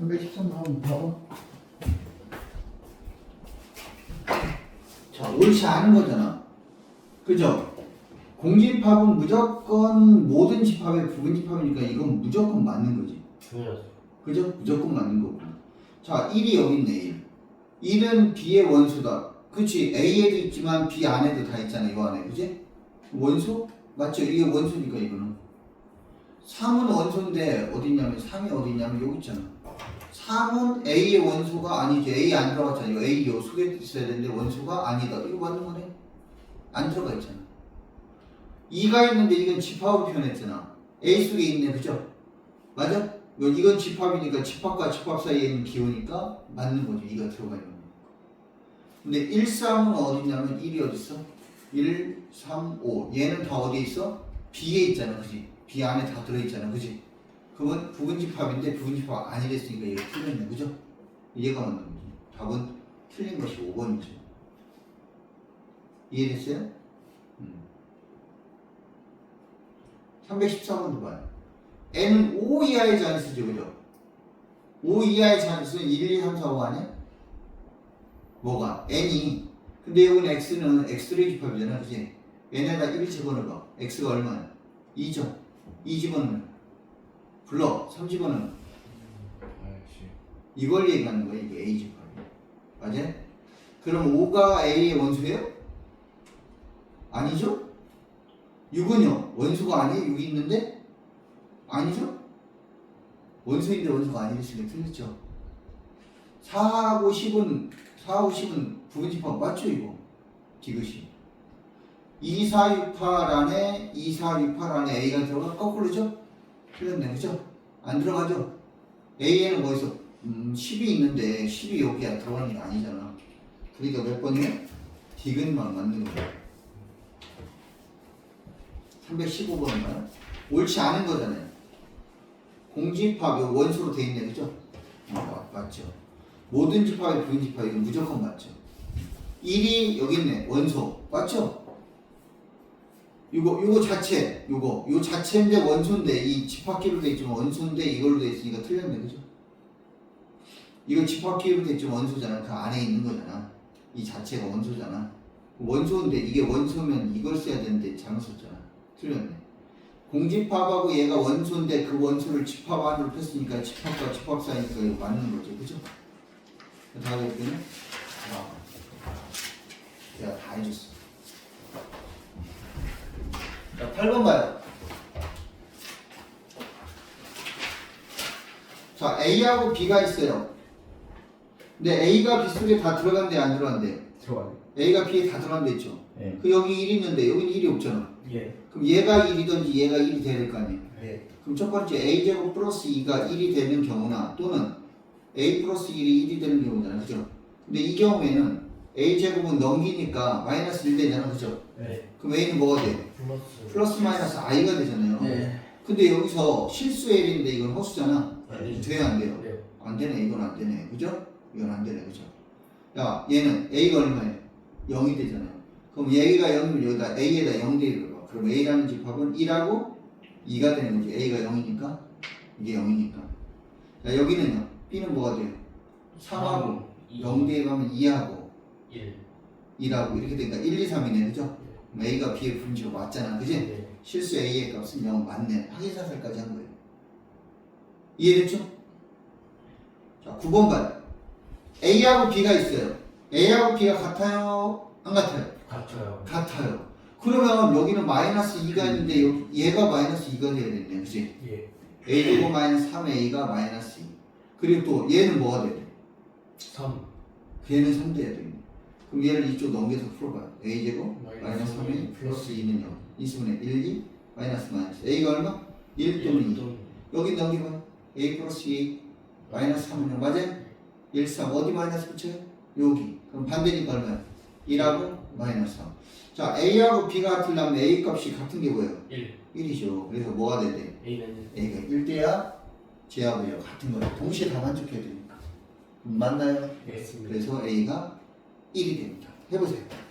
313번 한번 봐봐. 자, 옳지 않은 거잖아. 그죠? 공집합은 무조건 모든 집합의 부분 집합이니까 이건 무조건 맞는 거지. 당연하죠. 그죠? 무조건 맞는 거고. 자, 1이 여기 있네, 1. 1은 B의 원수다. 그치? A에도 있지만 B 안에도 다 있잖아, 이 안에. 그지? 원수? 맞죠? 이게 원수니까, 이거는. 3은 원소인데, 어딨냐면, 3이 어딨냐면, 여기 있잖아. 3은 A의 원소가 아니지. A 안 들어갔잖아. 이거 A 요 속에 있어야 되는데, 원소가 아니다. 이거 맞는 거네? 안 들어가 있잖아. 2가 있는데, 이건 집합으로 표현했잖아. A 속에 있네, 그죠? 맞아? 이건, 집합이니까 집합과 집합 사이에 있는 기호니까 맞는 거죠. 2가 들어가 있는 거. 근데 1, 3은 어딨냐면 1이 어딨어? 1, 3, 5. 얘는 다 어디에 있어? B에 있잖아. 그지? B 안에 다 들어있잖아. 그지? 그건 부분집합인데 부분집합 아니랬으니까 얘가 틀렸네. 그죠? 얘가 맞는 거지. 답은 틀린 것이 5번이죠. 이해됐어요? 음. 314번도 봐요. n은 5 이하의 잔수죠, 그죠? 5 이하의 잔수는 1, 2, 3, 4, 5 아니야? 뭐가? n이. 근데 여기는 x는 x를 집합이잖아, 그지? n에다 1 집어넣어봐. x가 얼마야? 2죠? 2 집어넣으면. 불러. 3 집어넣으면. 아이씨. 이걸 얘기하는 거야, 이게 a 집합이. 맞아? 그럼 5가 a의 원수예요? 아니죠? 6은요? 원수가 아니에요? 6이 있는데? 아니죠? 원수인데 원수가 아니랬으니까 틀렸죠. 4하고 10은 4하고 10은 부분집합 맞죠 이거? 디귿이 2, 4, 6, 8 안에 2, 4, 6, 8 안에 A가 들어가 거꾸로죠? 틀렸네 그죠? 안 들어가죠? A에는 뭐 있어? 음, 10이 있는데 10이 여기야 들어가는 게 아니잖아 그러니까 몇 번이요? 디귿만 맞는 거야 315번인가요? 옳지 않은 거잖아요 공집합 이 원수로 돼 있네 그죠? 어, 맞, 맞죠 모든 집합의 부분 집합 이건 무조건 맞죠 1이 여기 있네 원소 맞죠? 요거 요거 자체 요거. 요 자체인데 원소인데 이 집합기로 돼 있지만 원소인데 이걸로 돼 있으니까 틀렸네 그죠? 이거 집합기로 돼 있지만 원소잖아. 그 안에 있는 거잖아. 이 자체가 원소잖아. 원소인데 이게 원소면 이걸 써야 되는데 잘못 썼잖아. 틀렸네. 공집합하고 얘가 원소인데 그 원소를 집합 안으로 폈으니까 집합과 집합 사이니까 이거 맞는 거죠 그죠? 다 됐더니 아, 내가 다 해줬어 자 8번 봐요 자 A하고 B가 있어요 근데 A가 B 속에 다 들어간대 안 들어간대 들어가네. A가 B에 다 들어간 데 있죠 예. 그 여기 1이 있는데 여기는 1이 없잖아 예. 그럼 얘가 1이든지 얘가 1이 돼야 될 거 아니에요 예. 그럼 첫 번째 a제곱 플러스 2가 1이 되는 경우나 또는 a 플러스 1이 1이 되는 경우잖아 그죠? 근데 이 경우에는 a제곱은 넘기니까 마이너스 1 되잖아 그죠? 예. 그럼 a는 뭐가 돼? 플러스. 플러스 마이너스 i가 되잖아요 네. 근데 여기서 실수 l인데 이건 허수잖아 네. 돼야 안 돼요? 네. 안 되네 이건 안 되네 그죠? 이건 안 되네 그죠? 야 얘는 a가 얼마예요? 0이 되잖아요 그럼 얘가 0이면 여기다 a에다 0 대입해봐 그럼 a라는 집합은 1하고 2가 되는 거지 a가 0이니까 이게 0이니까 자 여기는요 b는 뭐가 돼요? 3하고 0 대입하면 2하고 1. 2라고 이렇게 되니까 1, 2, 3이네 그죠? 그럼 a가 b의 분지가 맞잖아 그지? 네. 실수 a의 값은 0 맞네 확인사살까지 한 거예요 이해됐죠? 자 9번 봐요 a하고 b가 있어요 a하고 b가 같아요? 안 같아요? 같아요. 같아요 그러면 여기는 마이너스 2가 있는데 여기 얘가 마이너스 2가 돼야 되네 그치? 예. a제곱 마이너스 3a가 마이너스 2 그리고 또 얘는 뭐가 돼야 돼? 3. 얘는 3 돼야 돼 그럼 얘를 이쪽 넘겨서 풀어봐요 a제곱 마이너스 마이너스 3a 삼이 플러스 2는 0 인수분해 1, 2 마이너스 마이너스 a가 얼마? 1 또는 2 여기 넘기면 a 플러스 2 마이너스 3은 0 맞아요? 1, 3 어디 마이너스 붙여요? 여기 그럼 반대니까 얼마야? 1하고 마이너스 3 자 a하고 b가 같으려면 a 값이 같은 게 뭐예요? 1. 1이죠 그래서 뭐가 돼야 돼? A는 a가 1대야 제하고 같은 거예요 동시에 다 만족해야 되니까 맞나요? 예. 있습니다. 그래서 a가 1이 됩니다. 해보세요